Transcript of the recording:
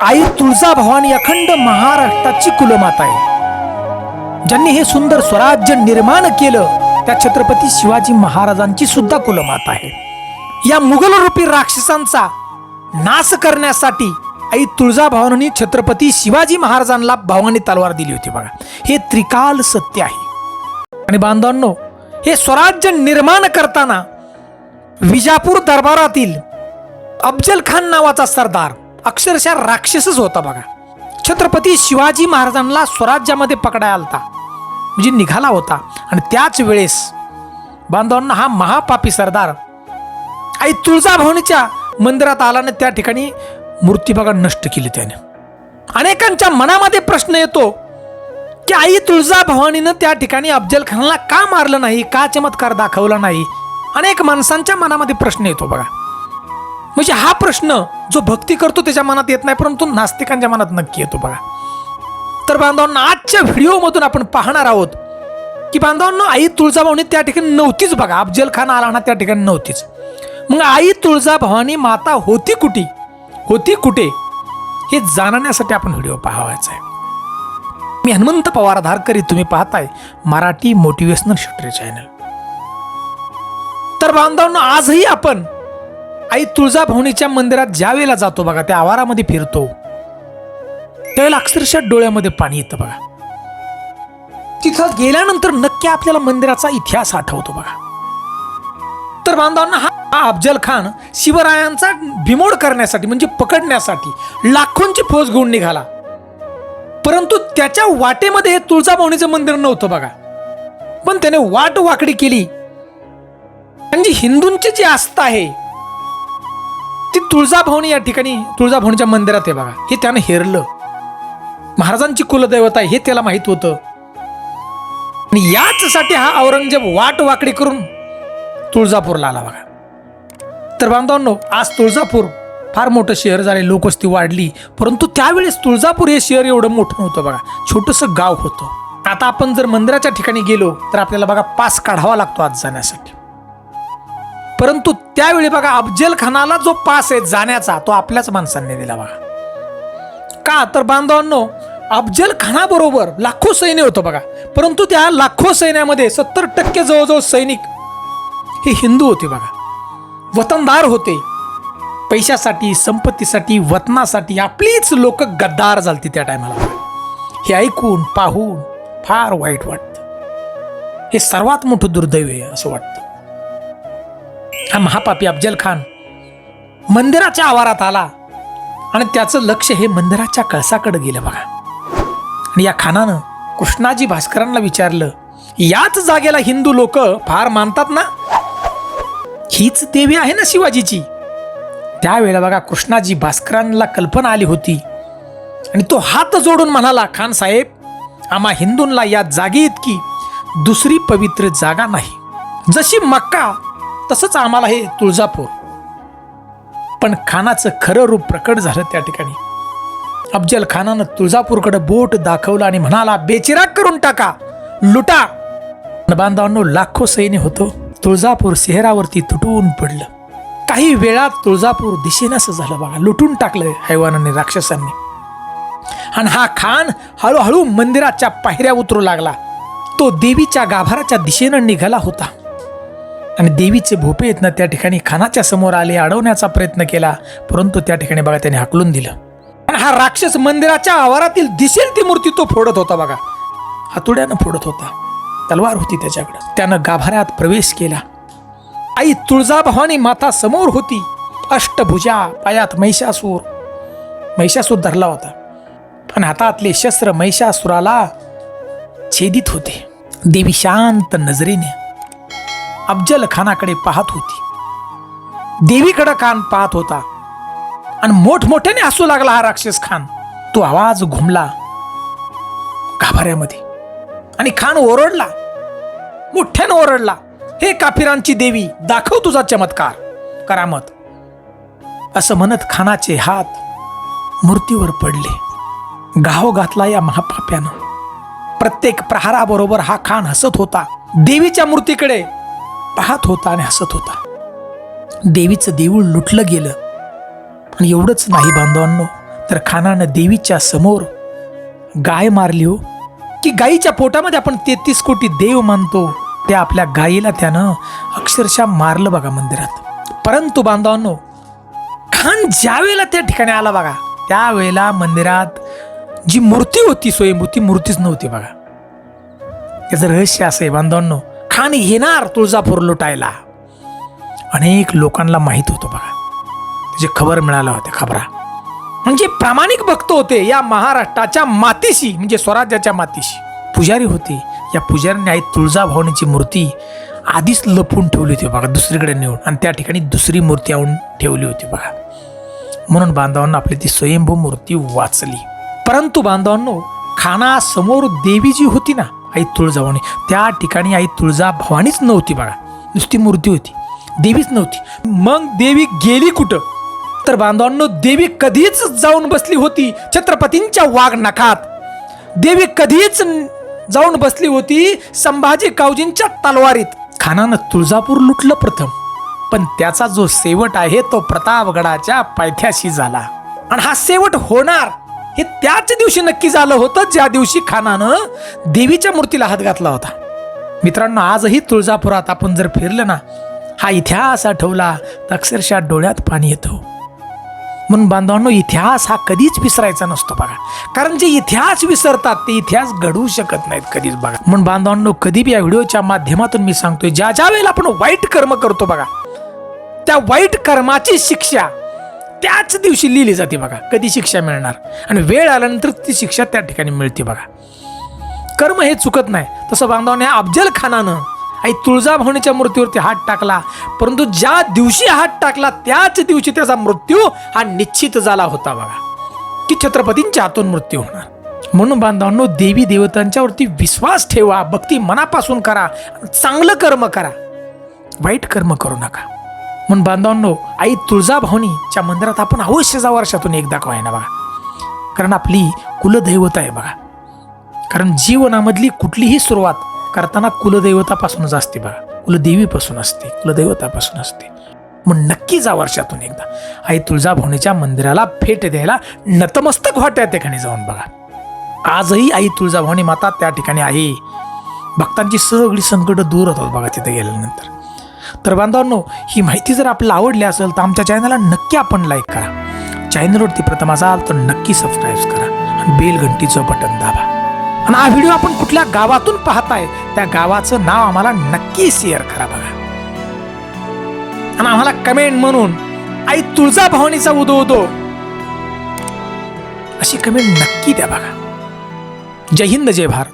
आई तुळजाभवानी अखंड महाराष्ट्राची कुलमाता आहे. ज्यांनी हे सुंदर स्वराज्य निर्माण केलं त्या छत्रपती शिवाजी महाराजांची सुद्धा कुलमाता आहे. या मुघल रूपी राक्षसांचा नाश करण्यासाठी आई तुळजाभवानी छत्रपती शिवाजी महाराजांना भवानी तलवार दिली होती बघा. हे त्रिकाल सत्य आहे. आणि बांधवांनो हे स्वराज्य निर्माण करताना विजापूर दरबारातील अफजल खान नावाचा सरदार अक्षरशः राक्षसच होता बघा. छत्रपती शिवाजी महाराजांना स्वराज्यामध्ये पकडायला आलता. म्हणजे निघाला होता. आणि त्याच वेळेस बांधवांना हा महापापी सरदार आई तुळजाभवानीच्या मंदिरात आला आणि त्या ठिकाणी मूर्ती बघा नष्ट केली त्याने. अनेकांच्या मनामध्ये प्रश्न येतो की आई तुळजाभवानीनं त्या ठिकाणी अफजल खानला का मारलं नाही का चमत्कार दाखवला नाही? अनेक माणसांच्या मनामध्ये प्रश्न येतो बघा. म्हणजे हा प्रश्न जो भक्ती करतो त्याच्या मनात येत नाही परंतु नास्तिकांच्या मनात नक्की येतो बघा. तर बांधवांना आजच्या व्हिडिओमधून आपण पाहणार आहोत की बांधवांना आई तुळजाभवानी त्या ठिकाणी नव्हतीच बघा. अफजल खान आला ना त्या ठिकाणी नव्हतीच. मग आई तुळजाभवानी माता होती कुठे? होती कुठे? हे जाणण्यासाठी आपण व्हिडिओ पाहावायचा आहे. मी हनुमंत पवार धारकरी तुम्ही पाहताय मराठी मोटिवेशनल शूटर चॅनल तर बांधवांना आजही आपण आई तुळजाभवनीच्या मंदिरात ज्या वेळेला जातो बघा त्या आवारामध्ये फिरतो. त्यावेळेला अक्षरशः डोळ्यामध्ये पाणी येतं बघा. तिथं गेल्यानंतर नक्की आपल्याला मंदिराचा इतिहास आठवतो बघा. तर बांधवांना हा अफजल खान शिवरायांचा बिमोड करण्यासाठी म्हणजे पकडण्यासाठी लाखोंची फौज घेऊन निघाला. परंतु त्याच्या वाटेमध्ये हे मंदिर नव्हतं बघा. पण त्याने वाट वाकडी केली. म्हणजे हिंदूंची जी आस्था आहे तुळजाभवनी या ठिकाणी तुळजाभवनीच्या मंदिरात आहे बघा. हे त्यानं हेरलं. महाराजांची कुलदैवत आहे हे त्याला माहीत होतं. आणि याचसाठी हा औरंगजेब वाट वाकडी करून तुळजापूरला आला बघा. तर बांधवांनो आज तुळजापूर फार मोठं शहर झाले लोकवस्ती वाढली. परंतु त्यावेळेस तुळजापूर हे शहर एवढं मोठं नव्हतं बघा. छोटंसं गाव होतं. आता आपण जर मंदिराच्या ठिकाणी गेलो तर आपल्याला बघा पास काढावा लागतो आज जाण्यासाठी. परंतु त्यावेळी बघा अफजल खानाला जो पास आहे जाण्याचा तो आपल्याच माणसांनी दिला बघा. का? तर बांधवांनो अफजल खानाबरोबर लाखो सैन्य होतं बघा. परंतु त्या लाखो सैन्यामध्ये सत्तर टक्के जवळजवळ सैनिक हे हिंदू होते बघा. वतनदार होते. पैशासाठी संपत्तीसाठी वतनासाठी आपलीच लोक गद्दार झालती त्या टायमाला. हे ऐकून पाहून फार वाईट वाटतं. हे सर्वात मोठं दुर्दैव आहे असं वाटतं. हा महापापी अफजल खान मंदिराच्या आवारात आला आणि त्याचं लक्ष हे मंदिराच्या कळसाकडे गेलं बघा. आणि या खानानं कृष्णाजी भास्करांना विचारलं याच जागेला हिंदू लोक फार मानतात ना? हीच देवी आहे ना शिवाजीची. त्यावेळेला बघा कृष्णाजी भास्करांना कल्पना आली होती. आणि तो हात जोडून म्हणाला खान साहेब आम्हा हिंदूंना या जागे इतकी दुसरी पवित्र जागा नाही. जशी मक्का तसंच आम्हाला हे तुळजापूर. पण खानाचं खरं रूप प्रकट झालं त्या ठिकाणी. अफजल खानानं तुळजापूरकडे बोट दाखवलं आणि म्हणाला बेचिराग करून टाका लुटा. बांधवांनो लाखो सैन्य होतो. तुळजापूर शहरावरती तुटून पडलं. काही वेळात तुळजापूर दिशेनंच झालं बघा लुटून टाकलं हैवानाने राक्षसांनी. आणि हा खान हळूहळू मंदिराच्या पायऱ्या उतरू लागला. तो देवीच्या गाभाराच्या दिशेनं निघाला होता. आणि देवीचे भोपे आहेत ना त्या ठिकाणी खानाच्या समोर आले अडवण्याचा प्रयत्न केला. परंतु त्या ठिकाणी बघा त्याने हाकलून दिलं. आणि हा राक्षस मंदिराच्या आवारातील दिसेल ती मूर्ती तो फोडत होता बघा. हातुड्यानं फोडत होता. तलवार होती त्याच्याकडे. त्यानं गाभाऱ्यात प्रवेश केला. आई तुळजाभवानी माता समोर होती. अष्टभुजा पायात महिषासूर. महिषासूर धरला होता. पण हातातले शस्त्र महिषासुराला छेदित होते. देवी शांत नजरेने अफजल खानाकडे पाहत होती. देवीकडे कान पाहत होता. आणि मोठमोठ्याने हसू लागला हा राक्षस खान. तो आवाज घुमला. गाभाऱ्यामध्ये. आणि खान ओरडला. मोठ्यानं ओरडला. हे काफिरांची देवी दाखव तुझा चमत्कार. करामत. असं म्हणत खानाचे हात मूर्तीवर पडले. गाव घातला या महापाप्यानं. प्रत्येक प्रहाराबरोबर हा खान हसत होता. देवीच्या मूर्तीकडे पाहत होता आणि हसत होता. देवीचं देऊळ लुटलं गेलं. आणि एवढंच नाही बांधवांनो तर खानानं देवीच्या समोर गाय मारली हो. की गायीच्या पोटामध्ये आपण तेहतीस कोटी देव मानतो त्या आपल्या गायीला त्यानं अक्षरशः मारलं बघा मंदिरात. परंतु बांधवांनो खान ज्यावेळेला त्या ठिकाणी आला बघा त्यावेळेला मंदिरात जी मूर्ती होती स्वयंभू ती मूर्तीच नव्हती बघा. त्याचं रहस्य असं आहे बांधवांनो खान येणार तुळजापूर लुटायला. अनेक लोकांना माहीत होतं बघा. त्याची खबर मिळाल्या होत्या खबरा. म्हणजे प्रामाणिक भक्त होते या महाराष्ट्राच्या मातीशी म्हणजे स्वराज्याच्या मातीशी. पुजारी होते. या पुजाऱ्यांनी आई तुळजाभवानीची मूर्ती आधीच लपून ठेवली होती बघा दुसरीकडे नेऊन. आणि त्या ठिकाणी दुसरी मूर्ती आणून ठेवली होती बघा. म्हणून बांधवांना आपली ती स्वयंभू मूर्ती वाचली. परंतु बांधवांनो खानासमोर देवी जी होती ना आई तुळजाभवानी. त्या ठिकाणी आई तुळजा भवानीच नव्हती बघा नुसती मूर्ती होती. देवीच नव्हती. मग देवी गेली कुठं? तर बांधवांनो देवी कधीच जाऊन बसली होती छत्रपतींच्या वाघ नखात देवी कधीच जाऊन बसली होती संभाजी कावजींच्या तलवारीत. खानानं तुळजापूर लुटलं प्रथम. पण त्याचा जो शेवट आहे तो प्रतापगडाच्या पायथ्याशी झाला. आणि हा शेवट होणार. हे त्याच दिवशी नक्की झालं होतं ज्या दिवशी खानानं देवीच्या मूर्तीला हात घातला होता. मित्रांनो आजही तुळजापुरात आपण जर फिरलं ना हा इतिहास आठवला तर अक्षरशः डोळ्यात पाणी येतो हो. म्हणून बांधवांनो इतिहास हा कधीच विसरायचा नसतो बघा. कारण जे इतिहास विसरतात ते इतिहास घडवू शकत नाहीत कधीच बघा. म्हणून बांधवांनो कधी या व्हिडिओच्या माध्यमातून मी सांगतोय ज्या ज्या वेळेला आपण वाईट कर्म करतो बघा त्या वाईट कर्माची शिक्षा त्याच दिवशी लिहिली जाते बघा कधी शिक्षा मिळणार. आणि वेळ आल्यानंतर ती शिक्षा त्या ठिकाणी मिळते बघा. कर्म हे चुकत नाही. तसं बांधवाने अफजल खानानं आई तुळजाभवानीच्या मृत्यूवरती हात टाकला. परंतु ज्या दिवशी हात टाकला त्याच दिवशी त्याचा मृत्यू हा निश्चित झाला होता बघा. की छत्रपतींच्या हातून मृत्यू होणार. म्हणून बांधवांनो देवी देवतांच्यावरती विश्वास ठेवा भक्ती मनापासून करा चांगलं कर्म करा. वाईट कर्म करू नका. म्हणून बांधवांनो आई तुळजाभवानीच्या मंदिरात आपण अवश्य जा वर्षातून एकदा का ना बघा. कारण आपली कुलदैवत आहे बघा. कारण जीवनामधली कुठलीही सुरुवात करताना कुलदैवतापासूनच असते बघा. कुलदेवीपासून असते कुलदैवतापासून असते. मग नक्की जा वर्षातून एकदा. आई तुळजाभवानीच्या मंदिराला भेट द्यायला नतमस्तक वाट्या त्या ठिकाणी जाऊन बघा. आजही आई तुळजाभवानी माता त्या ठिकाणी आहे. भक्तांची सगळी संकट दूर होतात बघा तिथे गेल्यानंतर. तर बांधवांनो ही माहिती जर आपल्याला आवडली असेल तर आमच्या चॅनलला नक्की आपण लाईक करा. चॅनलवरती प्रथम असाल तर नक्की सबस्क्राईब करा आणि बेल घंटीचं बटन दाबा. आणि हा व्हिडिओ आपण कुठल्या गावातून पाहताय त्या गावाचं नाव आम्हाला नक्की शेअर करा बघा. आणि आम्हाला कमेंट म्हणून आई तुळजा भवानीचा उदो उदो अशी कमेंट नक्की द्या बघा. जय हिंद जय भारत.